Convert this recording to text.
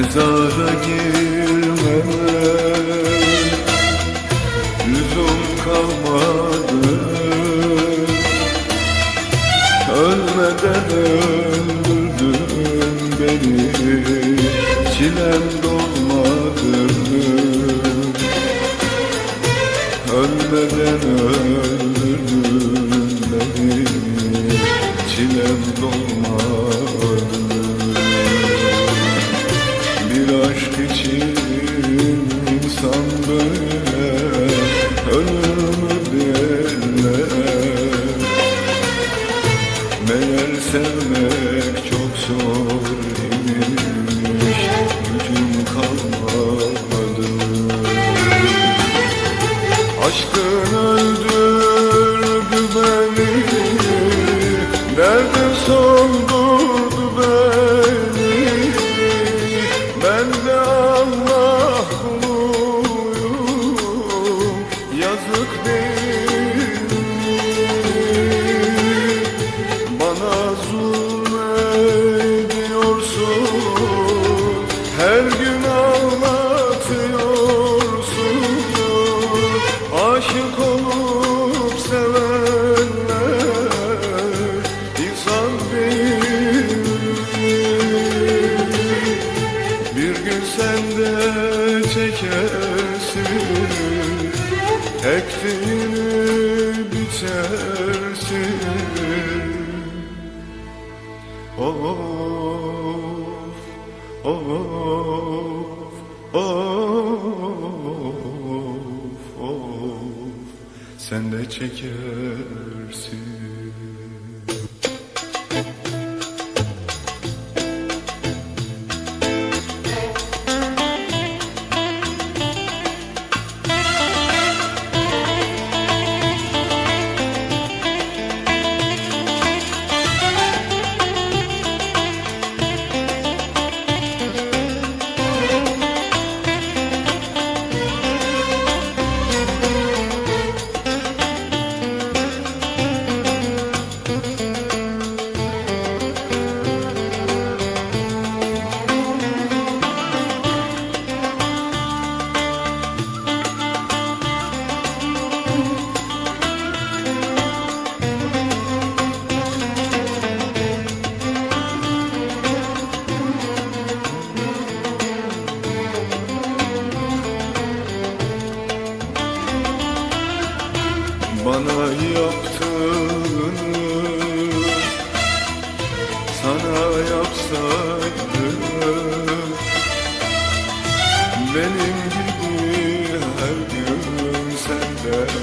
mezara girme. Lüzum kalmadı. Ölmeden öldürdün beni. Çilem dolmadı. Ölmeden öldürdün beni. Çilem dolmadı. Soldurdu beni. Ben de Allah çekersin Ektiğini biçersin Of, of, of, of. Sen de çekersin Bana yaptığını sana yapsaydım Benim gibi her gün sende içer